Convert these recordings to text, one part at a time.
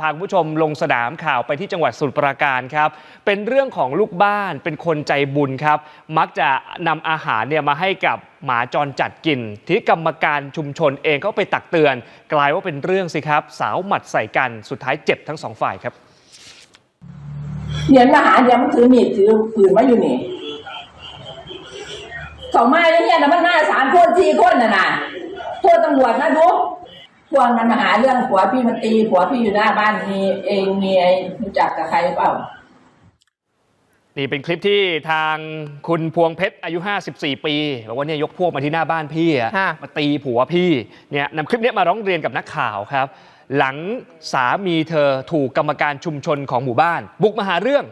พาคุณผู้ชมลงสนามข่าวไปที่จังหวัดสมุทรปราการครับ เป็นเรื่องของลูกบ้านเป็นคนใจบุญครับ มักจะนำอาหารเนี่ยมาให้กับหมาจรจัดกิน ที่กรรมการชุมชนเองเขาไปตักเตือน กลายว่าเป็นเรื่องสิครับ สาวหมัดใส่กันสุดท้ายเจ็บทั้งสองฝ่ายครับเรียนมาหาเดี๋ยวมันถือมีดถือปืนมาอยู่นี่เขามาแล้เนี่ยนะมันมาสามคนสี่คนน่ะนะโทษตำรวจนะดู พวกมันมาหาเรื่องผัวพี่มันตีผัวพี่อยู่หน้าบ้านมีเองมีไอ้รู้จักกับใครเปล่า นี่เป็นคลิปที่ทางคุณพวงเพชรอายุ 54 ปีบอกว่าเนี่ยยกพวกมาที่หน้าบ้านพี่อะค่ะมาตีผัวพี่เนี่ยนำคลิปเนี้ยมาร้องเรียนกับนักข่าวครับ หลังสามีเธอถูกกรรมการชุมชนของหมู่บ้าน บุกมาหาเรื่อง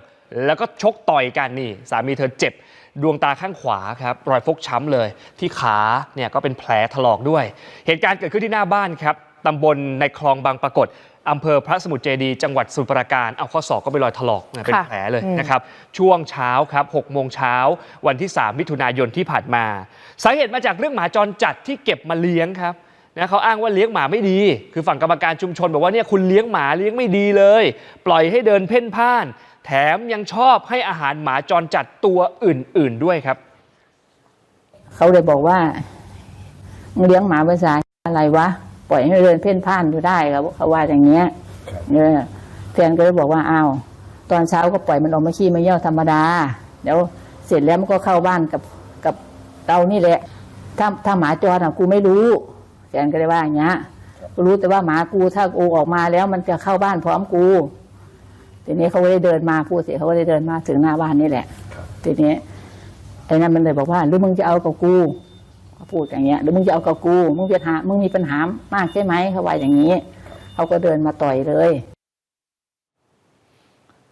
แล้วก็ชกต่อยกันนี่ สามีเธอเจ็บ ดวงตาข้างขวาครับรอยฟกช้ำเลย ที่ขาเนี่ยก็เป็นแผลถลอกด้วย เหตุการณ์เกิดขึ้นที่หน้าบ้านครับ ตำบลในคลองบางปรากฏอำเภอพระสมุทรเจดีย์จังหวัดสมุพรปราการเอาข้อศอกก็เป็นรอยถลอกนะเป็นค่ะแผลเลยอืมนะครับ ช่วงเช้าครับ6โมงเช้าวันที่ 3 มิถุนายนที่ผ่านมา สาเหตุมาจากเรื่องหมาจรจัดที่เก็บมาเลี้ยงครับนะเขาอ้างว่าเลี้ยงหมาไม่ดี คือฝั่งกรรมการชุมชนบอกว่าเนี่ยคุณเลี้ยงหมาเลี้ยงไม่ดีเลย ปล่อยให้เดินเพ่นพ่าน แถมยังชอบให้อาหารหมาจรจัดตัวอื่น ๆด้วยครับ เขาเลยบอกว่ามึงเลี้ยงหมาภาษาอะไรวะ ปล่อยให้เดินเพ่นพ่านอยู่ได้ครับเขาว่าอย่างเงี้ยเออแฟนก็เลยบอกว่าอ้าวตอนเช้าก็ปล่อยมันออกมาขี้มาเยี่ยวธรรมดาเดี๋ยวเสร็จแล้วมันก็เข้าบ้านกับกับเรานี่แหละ ถ้าถ้าหมาจรอะกูไม่รู้แฟนก็เลยว่าอย่างเงี้ยกูรู้แต่ว่าหมากูถ้ากูออกมาแล้วมันจะเข้าบ้านพร้อมกูทีนี้เขาก็เลยเดินมาพูดเสร็จเขาก็เลยเดินมาถึงหน้าบ้านนี่แหละทีนี้ไอ้นั่นมันเลยบอกว่าหรือมึงจะเอากับกู เขาพูดอย่างเงี้ยหรือมึงจะเอากับกูมึงจะหามึงมีปัญหามากใช่ไหมเขาว่าอย่างนี้เขาก็เดินมาต่อยเลย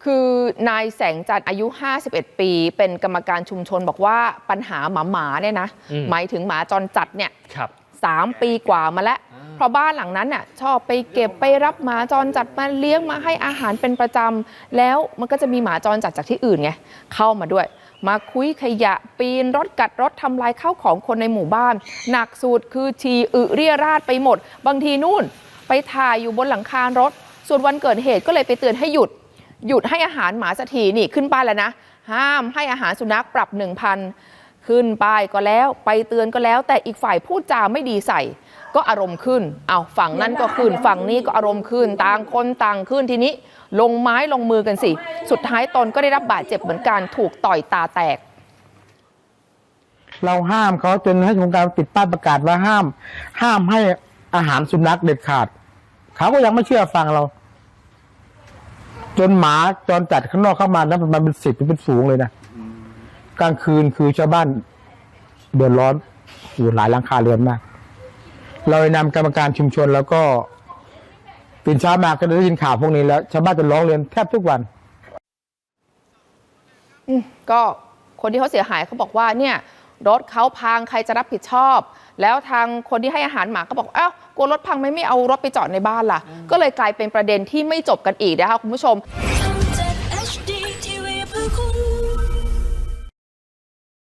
คือนายแสงจันทร์อายุ 51 ปี เป็นกรรมการชุมชนบอกว่าปัญหาหมาหมาๆเนี่ยนะอืมหมายถึงหมาจรจัดเนี่ยครับสามปีกว่ามาแล้วอ่า เพราะบ้านหลังนั้นน่ะชอบไปเก็บไปรับหมาจรจัดมาเลี้ยงมาให้อาหารเป็นประจำแล้วมันก็จะมีหมาจรจัดจากที่อื่นไงเข้ามาด้วย มาคุยขยะปีนรถกัดรถทำลายข้าวของคนในหมู่บ้าน หนักสุดคือชีอึเรียราดไปหมด บางทีนู่น ไปถ่ายอยู่บนหลังคารถ ส่วนวันเกิดเหตุก็เลยไปเตือนให้หยุด หยุดให้อาหารหมาสักทีนี่ขึ้นป้ายแล้วนะ ห้ามให้อาหารสุนัขปรับ1,000 ขึ้นป้ายก็แล้วไปเตือนก็แล้ว แต่อีกฝ่ายพูดจาไม่ดีใส่ ก็อารมณ์ขึ้นเอาฝั่งนั้นก็ขึ้นฝั่งนี้ก็อารมณ์ขึ้นต่างคนต่างขึ้นทีนี้ ลงไม้ลงมือกันสิ สุดท้ายตนก็ได้รับบาดเจ็บเหมือนกันถูกต่อยตาแตก เราห้ามเขาจนให้โครงการติดป้ายประกาศว่าห้าม ห้ามให้อาหารสุนัขเด็ดขาด เขาก็ยังไม่เชื่อฟังเรา จนหมาจรจัดข้างนอกเข้ามานั้นมันเป็นสิบเป็นสูงเลยนะ กลางคืนคือชาวบ้านเดือดร้อนอยู่หลายหลังคาเรือนมาก เราเลยนำกรรมการชุมชนแล้วก็ตื่นเช้ามาก็ได้ยินข่าวพวกนี้แล้ว ชาวบ้านจะร้องเรียนแทบทุกวันก็คนที่เขาเสียหายเขาบอกว่าเนี่ยรถเขาพังใครจะรับผิดชอบ แล้วทางคนที่ให้อาหารหมาก็บอกอ้าวกลัวรถพังไหม่ไม่เอารถไปจอดในบ้านล่ะ ก็เลยกลายเป็นประเด็นที่ไม่จบกันอีกนะคะคุณผู้ชม